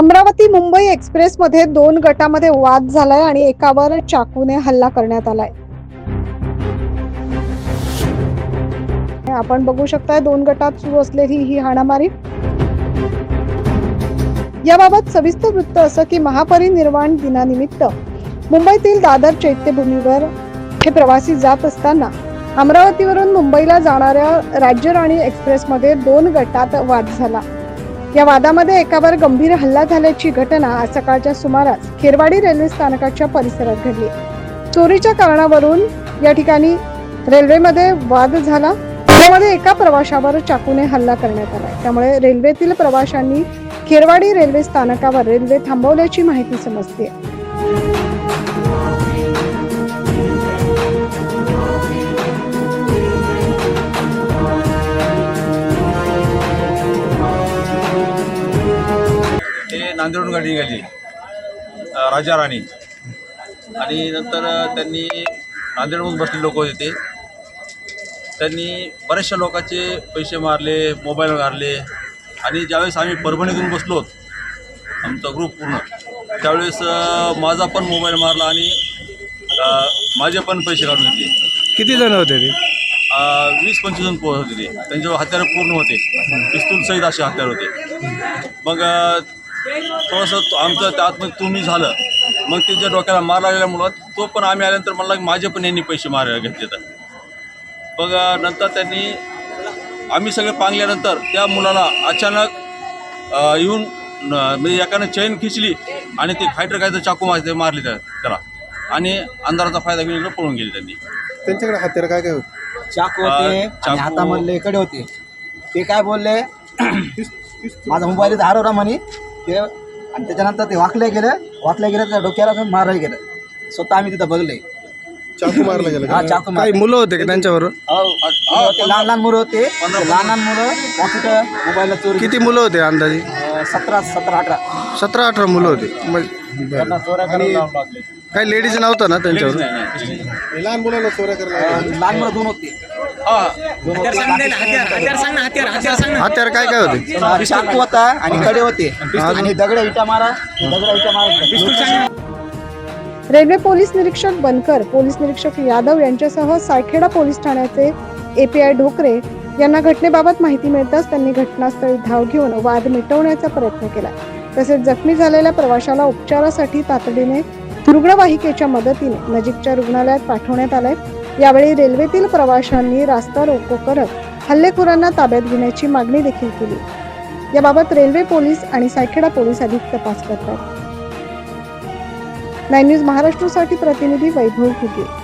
अमरावती मुंबई एक्सप्रेसमध्ये दोन गटामध्ये वाद झालाय आणि एकावर चाकूने हल्ला करण्यात आलाय. आपण बघू शकताय दोन गटात सुरू असलेली ही हाणामारी. याबाबत सविस्तर वृत्त असं की महापरिनिर्वाण दिनानिमित्त मुंबईतील दादर चैत्यभूमीवर हे प्रवासी जात असताना अमरावतीवरून मुंबईला जाणाऱ्या राज्यराणी एक्सप्रेसमध्ये दोन गटात वाद झाला. या वादामध्ये एकावर गंभीर हल्ला झाल्याची घटना आज सकाळच्या सुमारास खेरवाडी रेल्वे स्थानकाच्या परिसरात घडली. चोरीच्या कारणावरून या ठिकाणी रेल्वेमध्ये वाद झाला. त्यामध्ये एका प्रवाशावर चाकूने हल्ला करण्यात आला. त्यामुळे रेल्वेतील प्रवाशांनी खेरवाडी रेल्वे स्थानकावर रेल्वे थांबवल्याची माहिती समजते नांदेडून गाडी निघाली राजा राणी. आणि नंतर त्यांनी नांदेडमधून बसलेले लोक होते ते. त्यांनी बऱ्याचशा लोकांचे पैसे मारले मोबाईल मारले आणि ज्यावेळेस आम्ही परभणीतून बसलो आमचा ग्रुप पूर्ण त्यावेळेस माझा पण मोबाईल मारला आणि माझे पण पैसे काढून घेतले. किती जण होते ते? वीस पंचवीस जण होते ते. त्यांच्यावर हत्यारं पूर्ण होते. पिस्तूल सहित असे हत्यार होते. मग थोडंसं आमचं त्या आतमध्ये तुम्ही झालं मग त्याच्या डोक्याला मार लागल्यामुळं तो पण आम्ही आल्यानंतर म्हणला की माझे पण यांनी पैसे मार घेतले तर. मग नंतर त्यांनी आम्ही सगळे पांगल्यानंतर त्या मुलाला अचानक येऊन म्हणजे एकानं चैन खिचली आणि ते फायटर काय तर चाकू मारते मारले त्या- त्याला. आणि अंधाराचा फायदा घेऊन इकडं पळून गेले त्यांनी. त्यांच्याकडे हत्यार काय काय होते? चाकू होते चाकू- हातामधले कडे होते. ते काय बोलले? माझा मोबाईल हरवला म्हणे. ते आणि त्याच्यानंतर ते वाकले गेले. वाकले गेले त्या डोक्याला मारायला गेलं. स्वतः आम्ही तिथं बघले. चाकू मारला गेला हा? चाकू मारले. मुलं होते का त्यांच्यावर मुलं होते, लहान लहान मुलं होते. ते लहान लहान मुलं वाकुट मोबाईलला चोरी किती मुलं होते अंदाजे? सतरा सतरा अठरा. सतरा अठरा मुलं होते. मग- बरं. काही लेडीज नव्हतं ना त्यांच्यावर. लहान मुलांना चोऱ्या अ, लहान मुलं दोन होते. हत्यार काय काय होते? अ, चाकू होता आणि कडे होते. आणि दगड इटा मारा दगड इटा मारा. रेल्वे पोलीस निरीक्षक बनकर पोलीस निरीक्षक यादव यांच्यासह सायखेडा पोलीस ठाण्याचे एपीआय ढोकरे यांना घटनेबाबत माहिती मिळताच त्यांनी घटनास्थळी धाव घेऊन वाद मिटवण्याचा प्रयत्न केला. तसेच जखमी झालेल्या प्रवाशाला उपचारासाठी तातडीने रुग्णवाहिकेच्या मदतीने नजीकच्या रुग्णालयात पाठवण्यात आलंय. यावेळी रेल्वेतील प्रवाशांनी रास्ता रोको करत हल्लेखोरांना ताब्यात घेण्याची मागणी देखील केली. याबाबत रेल्वे पोलीस आणि सायखेडा पोलीस अधिक तपास करतात नाईन न्यूज महाराष्ट्रासाठी प्रतिनिधी वैभव घुगे